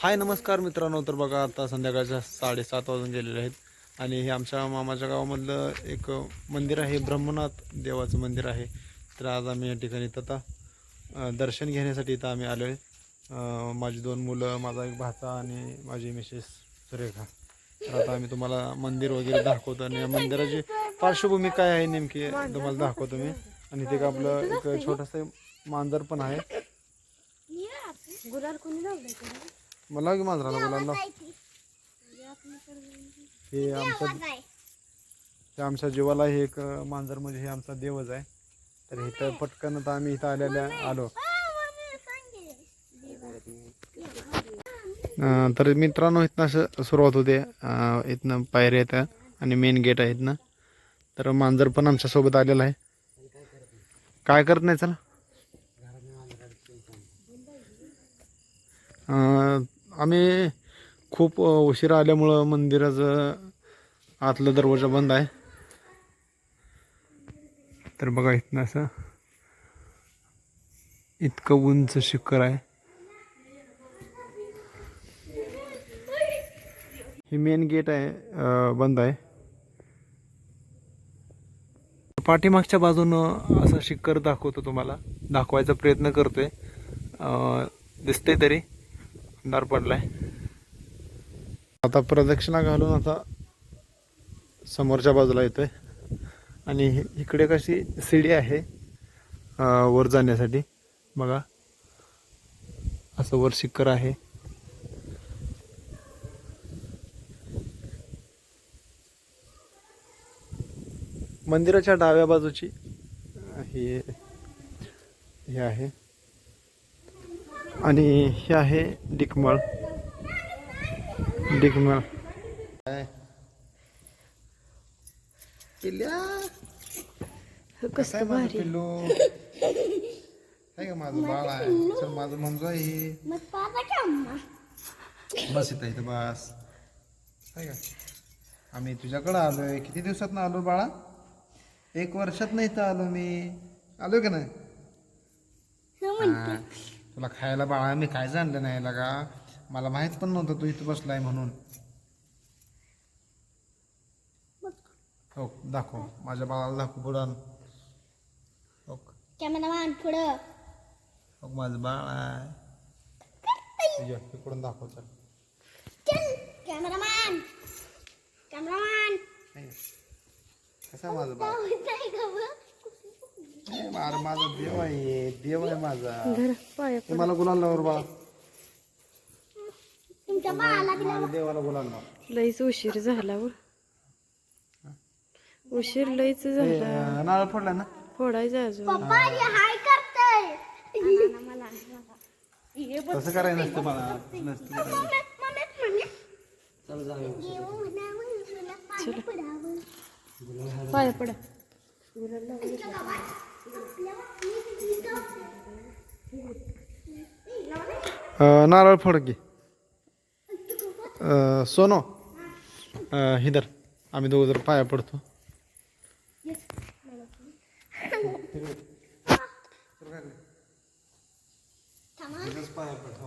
हाय नमस्कार मित्रांनो. तर बघा आता संध्याकाळच्या साडेसात वाजून गेलेले आहेत. आणि हे आमच्या मामाच्या गावामधलं एक मंदिर आहे ब्रह्मनाथ देवाचं मंदिर आहे. तर आज आम्ही या ठिकाणी आता दर्शन घेण्यासाठी इथं आम्ही आलो आहे माझी दोन मुलं माझा एक भाचा आणि माझी मिसेस सुरेखा. तर आता आम्ही तुम्हाला मंदिर वगैरे दाखवतो. आणि या मंदिराची पार्श्वभूमी काय आहे नेमकी तुम्हाला दाखवतो मी. आणि तिथे आपलं एक छोटंसं मांजर पण आहे. मला की मांजराला बोलायला हे आमच्या हे आमच्या जीवाला हे एक मांजर म्हणजे हे आमचा देवच आहे. तर इथं पटकन आता आम्ही इथं आलेल्या आलो. अं, तर मित्रांनो इथनं असं सुरुवात होते. अं, इथनं पायऱ्या येतं आणि मेन गेट आहे इथनं. तर मांजर पण आमच्यासोबत आलेलं आहे. काय करत नाही चला. अं, आम्ही खूप उशिरा आल्यामुळं मंदिराचं आतलं दरवाजा बंद आहे. तर बघा इथनं असं इतकं उंच शिखर आहे. हे मेन गेट आहे बंद आहे. पाठीमागच्या बाजूनं असं शिखर दाखवतो तुम्हाला. दाखवायचा प्रयत्न करतोय. दिसतंय तरी. अंधार पडलाय. आता प्रदक्षिणा घालून आता समोरच्या बाजूला येतोय. आणि इकडे कशी शिडी आहे वर जाण्यासाठी. बघा. असं वर शिखर आहे. मंदिराच्या डाव्या बाजूची हे हे आहे. आणि हे आहे डिकमळ. डिकमळ. कसं भारी. पिल्लू? आहे का माझं बाळ आहे? चल माझं मंजू आहे. बस इथं इथं बस. आहे का? आम्ही तुझ्याकडं आलोय. किती दिवसात ना आलो बाळा? एक वर्षात नाही इथं आलो मी. आलोय का नाही. तुला खायला बाळा मी काय जाणलं नाही का मला माहीत पण नव्हतं तू इथं बसलाय म्हणून. हो दाखव. माझ्या बाळाला दाखव पुढं. हो कॅमेरामॅन पुढं. हो माझं बाळ आहे. ये, इकडून दाखव चल. चल कॅमेरामॅन. कॅमेरामॅन? कसं माझं बाळ? अरे माझा देव आहे देव आहे माझा. पाय ते मला गुलाल लावर बाळा. तुमच्या बाळाला माझ्या देवाला गुलाल लाव. लईच उशीर झाला व. उशीर लईच ते, झाला. अं, नारळ फोडला ना? फोडायचं अजून. हाय करतय. तसं करायचं नसतं मला नसतं करायचं. चल जाऊया. पाय पडा. नारळ फोड की सोनो. हिदर. आम्ही दोघं जर पाया पडतो. पाया पडतो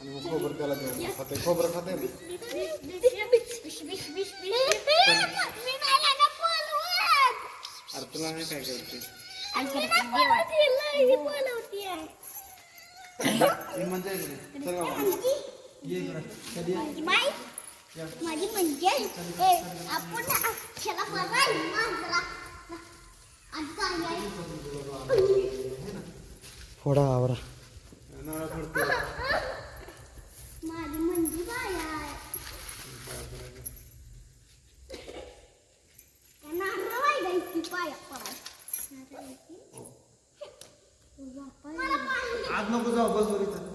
आणि मग खोबरं त्याला देऊ खाते. खोबरं खाते अरे तुला नाही काय करते म्हणजे. माझी म्हणजे आपण अक्षरा फोडा आवरा नारळ फोडतो माझी म्हणजे काय आहे त्यांना हरवाय गायची पाया पडाय आज नको जाऊ बस इथं.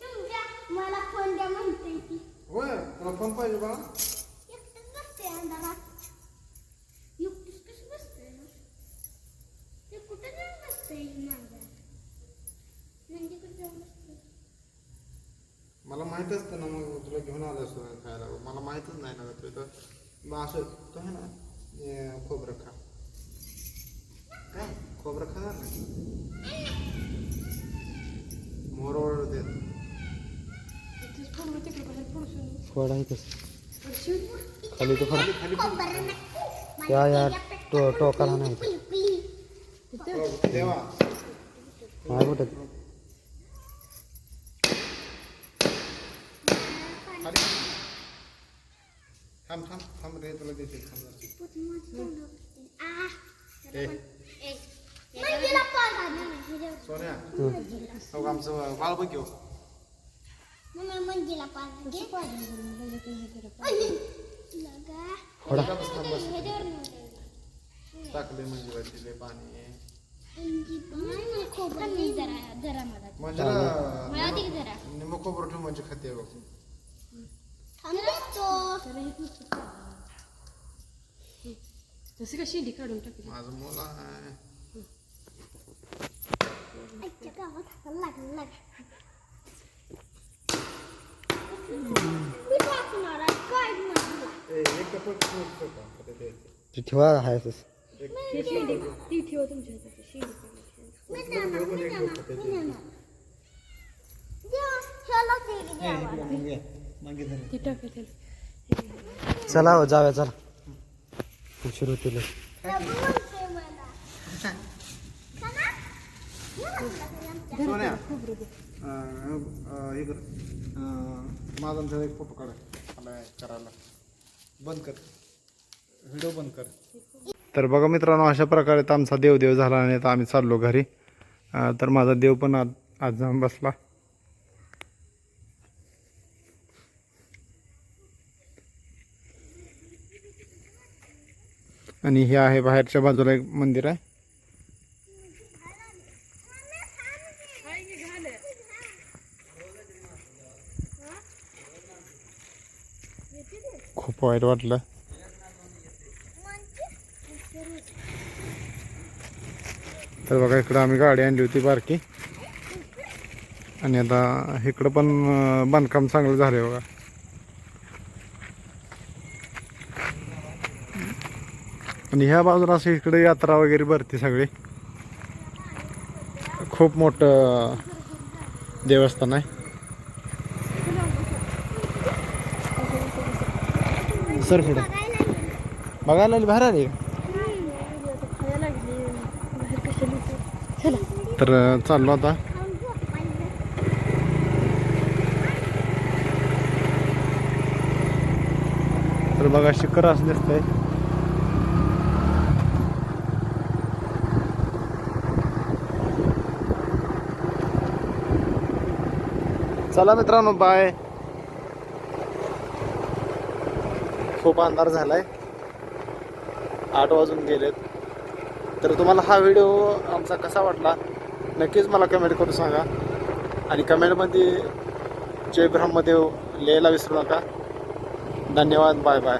तुमच्या मला फोन द्या म्हणते ती होय तुला फोन पाहिजे बा. एकटंच बसते अंधारात. एकटीच कसं बसते ते कुठं जाऊन बसते माझ्या कुठं जाऊन बसते मला माहीत असतं ना मग तुला घेऊन आलो असतो खायला. मला माहितच नाही ना तू तर मग असं तो आहे ना खोबरं खा. काय? खोबरं खाणार नाही? मोर आहे कसं? खाली तो फळ खबर नाही. या या टो टोकाला नाही. देवा. कुठं? खाली. थांब थांब थांब रे तुला देते थांब. ए. सोन्या हो आमचं बाळ बघ घेऊ टाकले म्हणजे पाणी. म्हणजे निम खोबरं ठेवून म्हणजे खाते बघ थांबतो तसे का शेंडी काढून टाकली माझं मुलं आहे आजच्या गावात लागलं लाग काय म्हणलं ए, एक कप फ्रूट ठेव का? आता ते- ते ठेवा आहे तसं शेंडी ती ठेवा तुमच्या हातात शेंडी. ती चला हो जाऊया चला. उशीर होतील सोन्या हे कर. माझा त्याचा एक फोटो काढ. करायला. बंद कर. व्हिडिओ बंद कर. तर बघा मित्रांनो अशा प्रकारे तर आमचा देवदेव झाला आणि आता आम्ही चाललो घरी. तर माझा देव पण आज आज जाऊन बसला. आणि हे आहे बाहेरच्या बाजूला एक मंदिर आहे. खूप वाईट वाटलं. तर बघा इकडं आम्ही गाडी आणली होती बारकी. आणि आता इकडं पण बांधकाम चांगलं झालं बघा. आणि ह्या बाजूला असं इकडे यात्रा वगैरे भरते सगळी. खूप मोठं देवस्थान आहे. सर पुढे बघायला आली बाहेर आली? तर चाललो आता. तर बघा शिखर असं दिसतंय. चला मित्रांनो बाय खूप अंधार झालाय. आठ वाजून गेलेत. तर तुम्हाला हा व्हिडिओ आमचा कसा वाटला? नक्कीच मला कमेंट करून सांगा. आणि कमेंटमध्ये जय ब्रह्मदेव लिहायला विसरू नका. धन्यवाद बाय बाय